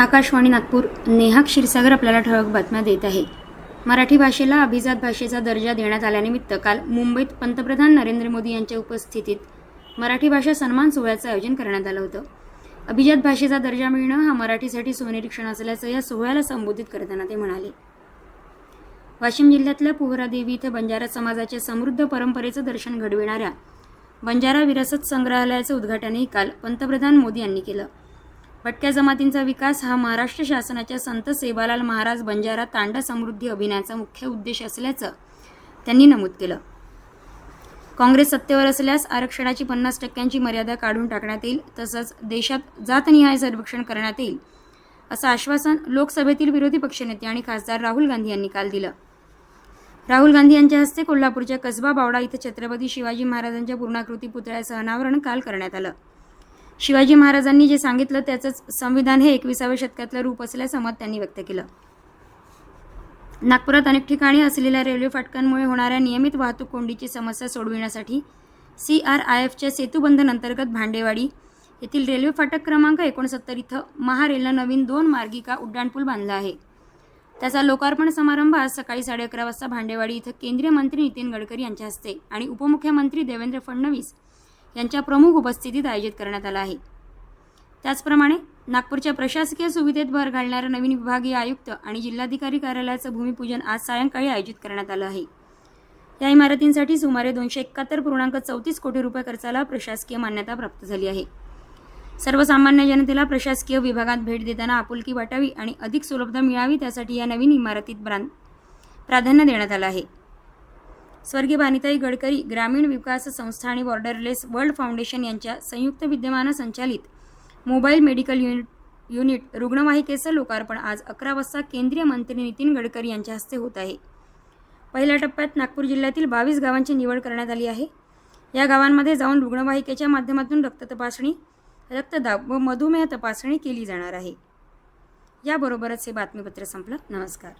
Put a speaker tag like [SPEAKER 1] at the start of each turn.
[SPEAKER 1] आकाशवाणी नागपूर. नेहा क्षीरसागर आपल्याला ठळक बातम्या देत आहे. मराठी भाषेला अभिजात भाषेचा दर्जा देण्यात आल्यानिमित्त काल मुंबईत पंतप्रधान नरेंद्र मोदी यांच्या उपस्थितीत मराठी भाषा सन्मान सोहळ्याचं आयोजन करण्यात आलं होतं. अभिजात भाषेचा दर्जा मिळणं हा मराठीसाठी सोनेरीक्षण असल्याचं या सोहळ्याला संबोधित करताना ते म्हणाले. वाशिम जिल्ह्यातल्या पोहरादेवी इथं बंजारा समाजाच्या समृद्ध परंपरेचं दर्शन घडविणाऱ्या बंजारा विरासत संग्रहालयाचं उद्घाटनही काल पंतप्रधान मोदी यांनी केलं. भटक्या जमातींचा विकास हा महाराष्ट्र शासनाच्या संत सेवालाल महाराज बंजारा तांडा समृद्धी अभियानाचा मुख्य उद्देश असल्याचं त्यांनी नमूद केलं. काँग्रेस सत्तेवर असल्यास आरक्षणाची पन्नास टक्क्यांची मर्यादा काढून टाकण्यात येईल तसंच देशात जातनिहाय सर्वेक्षण करण्यात येईल असं आश्वासन लोकसभेतील विरोधी पक्षनेते आणि खासदार राहुल गांधी यांनी काल दिलं. राहुल गांधी यांच्या हस्ते कोल्हापूरच्या कसबा बावडा इथं छत्रपती शिवाजी महाराजांच्या पूर्णाकृती पुतळ्याचं अनावरण काल करण्यात आलं. शिवाजी महाराजांनी जे सांगितलं त्याचंच संविधान हे एकविसाव्या शतकातलं रूप असल्याचं मत त्यांनी व्यक्त केलं. नागपुरात अनेक ठिकाणी असलेल्या रेल्वे फाटकांमुळे होणाऱ्या नियमित वाहतूक कोंडीची समस्या सोडविण्यासाठी सी आर आय एफच्या सेतुबंधन अंतर्गत भांडेवाडी येथील रेल्वे फाटक क्रमांक एकोणसत्तर इथं महारेलनं नवीन दोन मार्गिका उड्डाणपूल बांधला आहे. त्याचा लोकार्पण समारंभ आज सकाळी साडे अकरा वाजता भांडेवाडी इथं केंद्रीय मंत्री नितीन गडकरी यांच्या हस्ते आणि उपमुख्यमंत्री देवेंद्र फडणवीस यांच्या प्रमुख उपस्थितीत आयोजित करण्यात आला आहे. त्याचप्रमाणे नागपूरच्या प्रशासकीय सुविधेत भर घालणारा नवीन विभागीय आयुक्त आणि जिल्हाधिकारी कार्यालयाचं भूमिपूजन आज सायंकाळी आयोजित करण्यात आलं आहे. या इमारतींसाठी सुमारे दोनशे एकाहत्तर पूर्णांक चौतीस कोटी रुपये खर्चाला प्रशासकीय मान्यता प्राप्त झाली आहे. सर्वसामान्य जनतेला प्रशासकीय विभागात भेट देताना आपुलकी वाटावी आणि अधिक सुलभता मिळावी त्यासाठी या नवीन इमारतीत ब्रां प्राधान्य देण्यात आलं आहे. स्वर्गीय बानिताई गडकरी ग्रामीण विकास संस्था आणि बॉर्डरलेस वर्ल्ड फाउंडेशन यांच्या संयुक्त विद्यमानं संचालित मोबाईल मेडिकल युनिट युनिट रुग्णवाहिकेचं लोकार्पण आज अकरा वाजता केंद्रीय मंत्री नितीन गडकरी यांच्या हस्ते होत आहे. पहिल्या टप्प्यात नागपूर जिल्ह्यातील बावीस गावांची निवड करण्यात आली आहे. या गावांमध्ये जाऊन रुग्णवाहिकेच्या माध्यमातून रक्त तपासणी रक्तदाब व मधुमेह तपासणी केली जाणार आहे. याबरोबरच हे बातमीपत्र संपलं. नमस्कार.